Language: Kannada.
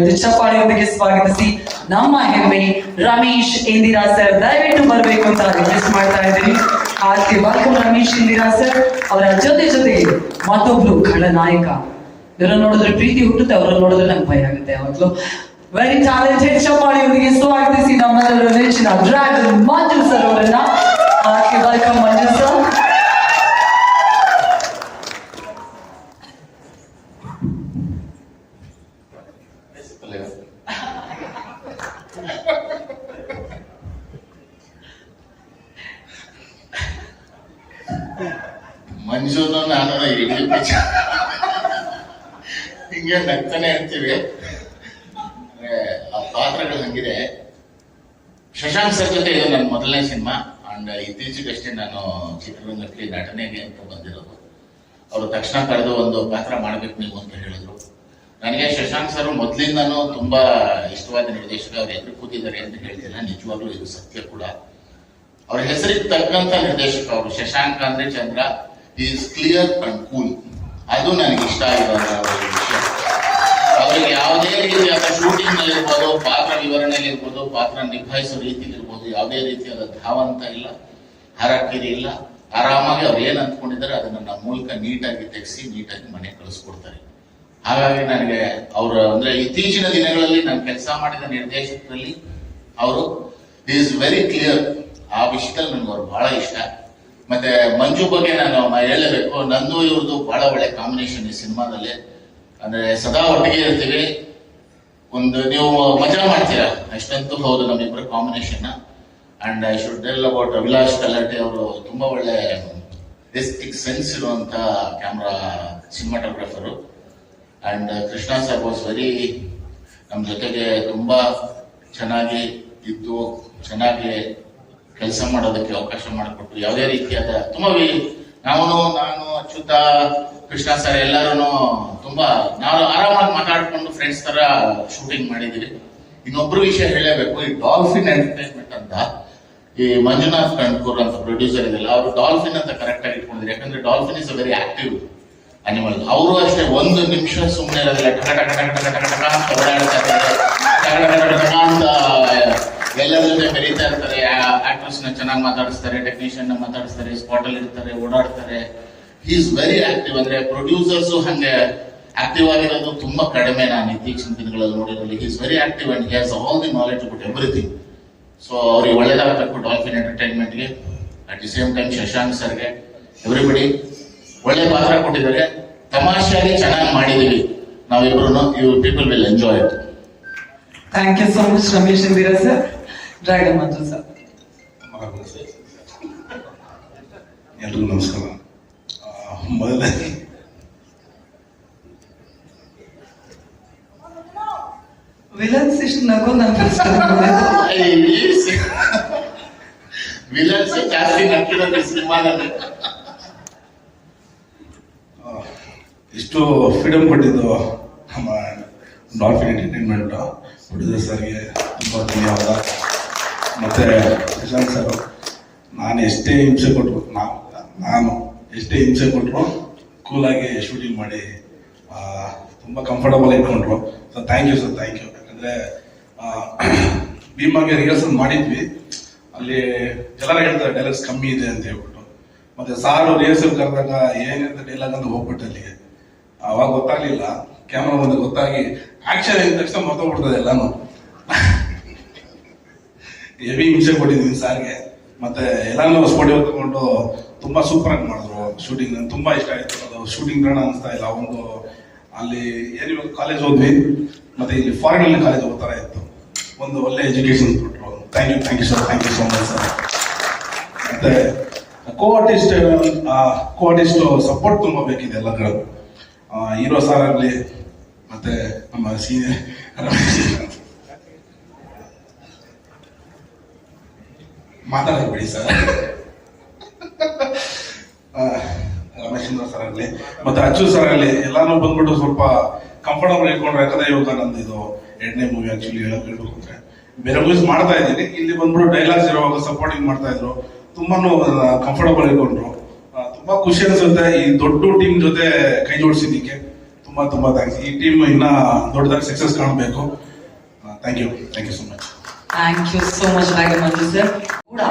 ದಯವಿಟ್ಟು ಚಪ್ಪಾಳೆಯೊಂದಿಗೆ ಸ್ವಾಗತಿಸಿ ನಮ್ಮ ಹೆಮ್ಮೆ ರಮೇಶ್ ಇಂದಿರಾ ಸರ್, ದಯವಿಟ್ಟು ಬರಬೇಕು ಅಂತ ರಿಕ್ವೆಸ್ಟ್ ಮಾಡ್ತಾ ಇದ್ದೀನಿ. ಆರ್ತಿ ವೆಲ್ಕಮ್ ರಮೇಶ್ ಇಂದಿರಾ ಸರ್, ಅವರ ಜೊತೆ ಜೊತೆಗೆ ಮತ್ತೊಬ್ರು ಖಳನಾಯಕ ಇವರನ್ನ ನೋಡಿದ್ರೆ ಪ್ರೀತಿ ಹುಟ್ಟುತ್ತೆ, ಅವರನ್ನ ನೋಡಿದ್ರೆ ನಂಗೆ ಭಯ ಆಗುತ್ತೆ ಅವತ್ತು ವೆರಿ ಟ್ಯಾಲೆಂಟೆಡ್ ಚಪ್ಪಾಳೆಯೊಂದಿಗೆ ಸ್ವಾಗತಿಸಿ ನಮ್ಮ ನೆಚ್ಚಿನ ಡ್ರ್ಯಾಗನ್ ಮಂಜು ಸರ್ ಅವರನ್ನ ಹಾಗೆ ವೆಲ್ಕಮ್ ಮಂಜು ಸರ್ ಮಂಜುನು ನಾನು ಹಿಂಗೆ ನಗ್ತಾನೆ ಇರ್ತೀವಿ. ಆ ಪಾತ್ರಗಳು ಹಂಗಿದೆ. ಶಶಾಂಕ್ ಸರ್ ಜೊತೆ ಇದು ನನ್ನ ಮೊದಲನೇ ಸಿನಿಮಾ. ಅಂಡ್ ಇತ್ತೀಚೆಗಷ್ಟೇ ನಾನು ಚಿತ್ರರಂಗಕ್ಕೆ ನಟನೆಗೆ ಅಂತ ಬಂದಿರೋದು. ಅವರು ತಕ್ಷಣ ಕರೆದು ಒಂದು ಪಾತ್ರ ಮಾಡ್ಬೇಕು ನೀವು ಅಂತ ಹೇಳಿದ್ರು. ನನಗೆ ಶಶಾಂಕ್ ಸರ್ ಮೊದಲಿಂದನೂ ತುಂಬಾ ಇಷ್ಟವಾದ ನಿರ್ದೇಶಕ. ಅವ್ರು ಎದುರು ಕೂತಿದ್ದಾರೆ ಅಂತ ಹೇಳ್ತಿಲ್ಲ. ನಿಜವಾಗ್ಲೂ ಇದು ಸತ್ಯ ಕೂಡ. ಅವ್ರ ಹೆಸರಿಗೆ ತಕ್ಕಂತ ನಿರ್ದೇಶಕ ಅವರು. ಶಶಾಂಕ್ ಅಂದ್ರೆ Chandra. Is clear and cool ಅದು ನನಗೆ ಇಷ್ಟ ಆಗಿರೋ ವಿಷಯ ಅವರಿಗೆ ಯಾವುದೇ ರೀತಿಯಾದ ಶೂಟಿಂಗ್ನಲ್ಲಿ ಇರ್ಬೋದು ಪಾತ್ರ ವಿವರಣೆಯಲ್ಲಿ ಇರ್ಬೋದು ಪಾತ್ರ ನಿಭಾಯಿಸೋ ರೀತಿಲಿ ಇರ್ಬೋದು ಯಾವುದೇ ರೀತಿಯಾದ ಧಾವಂತ ಇಲ್ಲ ಹರಕಿರಿ ಇಲ್ಲ ಆರಾಮಾಗಿ ಅವ್ರು ಏನು ಅಂದ್ಕೊಂಡಿದ್ದಾರೆ, ಅದನ್ನ ನಮ್ಮ ಮೂಲಕ ನೀಟಾಗಿ ತೆಗೆಸಿ, ನೀಟಾಗಿ ಮನೆ ಕಳಿಸ್ಕೊಡ್ತಾರೆ. ಹಾಗಾಗಿ ನನಗೆ ಅವರ, ಅಂದ್ರೆ ಇತ್ತೀಚಿನ ದಿನಗಳಲ್ಲಿ ನಾನು ಕೆಲಸ ಮಾಡಿದ ನಿರ್ದೇಶಕರಲ್ಲಿ ಅವರು ಈಸ್ ವೆರಿ ಕ್ಲಿಯರ್ ಆ ವಿಷಯದಲ್ಲಿ ನನಗೆ ಅವ್ರು ಬಹಳ ಇಷ್ಟ. ಮತ್ತೆ ಮಂಜು ಬಗ್ಗೆ ನಾನು ಹೇಳಬೇಕು. ನಂದು ಇವ್ರದ್ದು ಬಹಳ ಒಳ್ಳೆ ಕಾಂಬಿನೇಷನ್ ಈ ಸಿನಿಮಾದಲ್ಲಿ. ಅಂದ್ರೆ ಸದಾ ಒಟ್ಟಿಗೆ ಇರ್ತೀವಿ. ಒಂದು ನೀವು ಮಜಾ ಮಾಡ್ತೀರಾ? ಅಷ್ಟಂತೂ ಹೌದು ನಮ್ಮಿಬ್ಬರ combination and I should tell about Abhilash Kallatti ಅವರು ತುಂಬಾ ಒಳ್ಳೆ ಡಿಸ್ಟಿಕ್ ಸೆನ್ಸ್ ಇರುವಂತ camera cinematographer and Krishna Saab was very ನಮ್ಮ ಜೊತೆಗೆ ತುಂಬಾ ಚೆನ್ನಾಗಿ ಇದ್ದು, ಚೆನ್ನಾಗಿ ಕೆಲಸ ಮಾಡೋದಕ್ಕೆ ಅವಕಾಶ ಮಾಡಿಕೊಟ್ಟು ಯಾವುದೇ ರೀತಿಯಾದ ತುಂಬಾ ನಾವು ನಾನು, ಅಚ್ಯುತ, ಕೃಷ್ಣ ಸರ್ ಎಲ್ಲರೂ ತುಂಬಾ ನಾವು ಆರಾಮಾಗಿ ಮಾತಾಡ್ಕೊಂಡು ಫ್ರೆಂಡ್ಸ್ ತರ ಶೂಟಿಂಗ್ ಮಾಡಿದಿರಿ ಇನ್ನೊಬ್ರು ವಿಷಯ ಹೇಳಬೇಕು, ಈ ಡಾಲ್ಫಿನ್ ಎಂಟರ್ಟೈನ್ಮೆಂಟ್ ಅಂತ, ಈ ಮಂಜುನಾಥ್ ಕಣ್ಕೂರ್ ಅಂತ ಪ್ರೊಡ್ಯೂಸರ್ ಇದೆಲ್ಲ ಅವರು ಡಾಲ್ಫಿನ್ ಅಂತ ಕರೆಕ್ಟ್ ಆಗಿ ಇಟ್ಕೊಂಡಿದ್ರು ಯಾಕಂದ್ರೆ dolphin is a very active animal ಅವರು ಅಷ್ಟೇ ಒಂದು ನಿಮಿಷ ಸುಮ್ಮನೆ ಇರೋದಿಲ್ಲ. ಅಂತ ಓಡಾಡ್ತಾ ಇರ್ತಾರೆ ಎಲ್ಲರ ಜೊತೆ ಬೆರೀತಾ ಇರ್ತಾರೆ. ಆಕ್ಟರ್ಸ್ನ ಚೆನ್ನಾಗಿ ಮಾತಾಡಿಸ್ತಾರೆ ಟೆಕ್ನಿಷಿಯನ್ ಮಾತಾಡಿಸ್ತಾರೆ ಸ್ಪಾಟ್ ಅಲ್ಲಿ ಇರ್ತಾರೆ, ಓಡಾಡ್ತಾರೆ. ಈಸ್ ವೆರಿ ಆಕ್ಟಿವ್ ಅಂದ್ರೆ ಪ್ರೊಡ್ಯೂಸರ್ಸ್ ಹಂಗೆ ಆಕ್ಟಿವ್ ಆಗಿರೋದು ತುಂಬಾ ಕಡಿಮೆ ನಾನು ಇತ್ತೀಚಿನ ದಿನಗಳಲ್ಲಿ ನೋಡಿರೋದು is very active and has all the knowledge about everything so ಅವ್ರಿಗೆ ಒಳ್ಳೇದಾಗಬೇಕು dolphin ಎಂಟರ್ಟೈನ್ಮೆಂಟ್ಗೆ at the same time Shashank ಸರ್ಗೆ ಎವ್ರಿಬಡಿ ಒಳ್ಳೆ ಪಾತ್ರ ಕೊಟ್ಟಿದ್ದಾರೆ. ತಮಾಷೆಯಾಗಿ ಚೆನ್ನಾಗಿ ಮಾಡಿದೀವಿ ನಾವಿಬ್ರು you people will enjoy thank you so much Ramesh sir dragon Manju sir ಎಲ್ರಿಗೂ ನಮಸ್ಕಾರ. ಮೊದಲನೇ ವಿಲನ್ಸ್ ಇಷ್ಟು ನಗು ನಂಗೆ ವಿಲನ್ಸ್ ಜಾಸ್ತಿ ನಕ್ಕಿರೋದು ಸಿನಿಮಾದಲ್ಲಿ ಇಷ್ಟು ಫ್ರೀಡಮ್ ಕೊಟ್ಟಿದ್ದು ನಮ್ಮ ಡಾಲ್ಫಿನ್ ಎಂಟರ್ಟೈನ್ಮೆಂಟ್ ಪ್ರೊಡ್ಯೂಸರ್ ಸರ್ಗೆ ತುಂಬ ಧನ್ಯವಾದ. ಮತ್ತೆ ಪ್ರಶಾಂತ್ ಸರ್, ನಾನು ಎಷ್ಟೇ ಹಿಂಸೆ ಕೊಟ್ರು ನಾವು ನಾನು ಎಷ್ಟೇ ಹಿಂಸೆ ಕೊಟ್ಟರು ಕೂಲಾಗಿ ಶೂಟಿಂಗ್ ಮಾಡಿ ತುಂಬ comfortable ಇಟ್ಕೊಂಡ್ರು. Sir thank you sir thank you ಯಾಕಂದರೆ ಭೀಮಾಗೆ ರಿಹರ್ಸಲ್ ಮಾಡಿದ್ವಿ. ಅಲ್ಲಿ ಎಲ್ಲರ ಹೇಳ್ತಾರೆ ಡೈಲಾಗ್ಸ್ ಕಮ್ಮಿ ಇದೆ ಅಂತ ಹೇಳ್ಬಿಟ್ಟು. ಮತ್ತೆ ಸಾರು ರಿಹರ್ಸಲ್ ಕರೆದಾಗ ಏನಂತ ಡೈಲಾಗ್ ಅಂತ ಹೋಗ್ಬಿಟ್ಟು ಅಲ್ಲಿಗೆ. ಅವಾಗ ಗೊತ್ತಾಗ್ಲಿಲ್ಲ. ಕ್ಯಾಮ್ರಾ ಬಂದು ಗೊತ್ತಾಗಿ ಆಕ್ಷನ್ ಇದ್ದ ತಕ್ಷಣ ಮರ್ತೋಗ್ಬಿಡ್ತದೆ ಎಲ್ಲಾನು. ಹೆವಿ ಹಿಂಸೆ ಕೊಟ್ಟಿದ್ದೀನಿ ಸಾರ್ಗೆ. ಮತ್ತೆ ಎಲ್ಲಾನು ಸ್ಪೋಟಿವ್ ತಗೊಂಡು ತುಂಬಾ ಸೂಪರ್ ಆಗಿ ಮಾಡಿದ್ರು ಶೂಟಿಂಗ್ ತುಂಬಾ ಇಷ್ಟ ಆಯ್ತು. ಅದು ಶೂಟಿಂಗ್ ಬೇಡ ಅನಿಸ್ತಾ ಇಲ್ಲ. ಒಂದು ಅಲ್ಲಿ ಏನು ಕಾಲೇಜ್ ಹೋದ್ವಿ. ಮತ್ತೆ ಇಲ್ಲಿ ಫಾರಿನ್ ಕಾಲೇಜ್ ಓದ್ತಾರ ಇತ್ತು. ಒಂದು ಒಳ್ಳೆ ಎಜುಕೇಶನ್ ಕೊಟ್ಟರು thank you thank you sir thank you so much sir ಮತ್ತೆ co artist co artist support ತುಂಬಾ ಬೇಕಿದೆ ಎಲ್ಲ ಕಡೆ ಹೀರೋ ಸಾರ್ ಆಗಲಿ, ಮತ್ತೆ ನಮ್ಮ ಸೀನಿಯರ್ ಮಾತಾಡಬೇಡಿ ಸರ್. ರಮೇಶ್ಚಂದ್ರ ಸರ್ ಆಗಲಿ, ಮತ್ತೆ ಅಚ್ಚು ಸರ್ ಆಗಲಿ, ಎಲ್ಲಾನು ಬಂದ್ಬಿಟ್ಟು ಸ್ವಲ್ಪ ಕಂಫರ್ಟಬಲ್ ಇಟ್ಕೊಂಡ್ರೆ ಯಾಕಂದ್ರೆ ಇವಾಗ ನಂದು ಇದು ಎರಡನೇ ಮೂವಿ ಆಕ್ಚುಲಿ ಹೇಳ್ಬೇಕು ಅಂದ್ರೆ ಬೇರೆ ಮೂವೀಸ್ ಮಾಡ್ತಾ ಇದ್ದೀನಿ. ಇಲ್ಲಿ ಬಂದ್ಬಿಟ್ಟು ಡೈಲಾಗ್ಸ್ ಇರುವಾಗ ಸಪೋರ್ಟಿಂಗ್ ಮಾಡ್ತಾ ಇದ್ರು. ತುಂಬಾನು ಕಂಫರ್ಟಬಲ್ ಇಟ್ಕೊಂಡ್ರು. ತುಂಬಾ ಖುಷಿ ಅನ್ಸುತ್ತೆ ಈ ದೊಡ್ಡ ಟೀಮ್ ಜೊತೆ ಕೈ ಜೋಡಿಸಿದ್ದಕ್ಕೆ. ತುಂಬಾ ತುಂಬಾ ಥ್ಯಾಂಕ್ಸ್ ಈ ಟೀಮ್ ಇನ್ನ ದೊಡ್ಡದಾಗಿ ಸಕ್ಸಸ್ ಕಾಣಬೇಕು. Thank you thank you so much thank you so much sir ಕೂಡ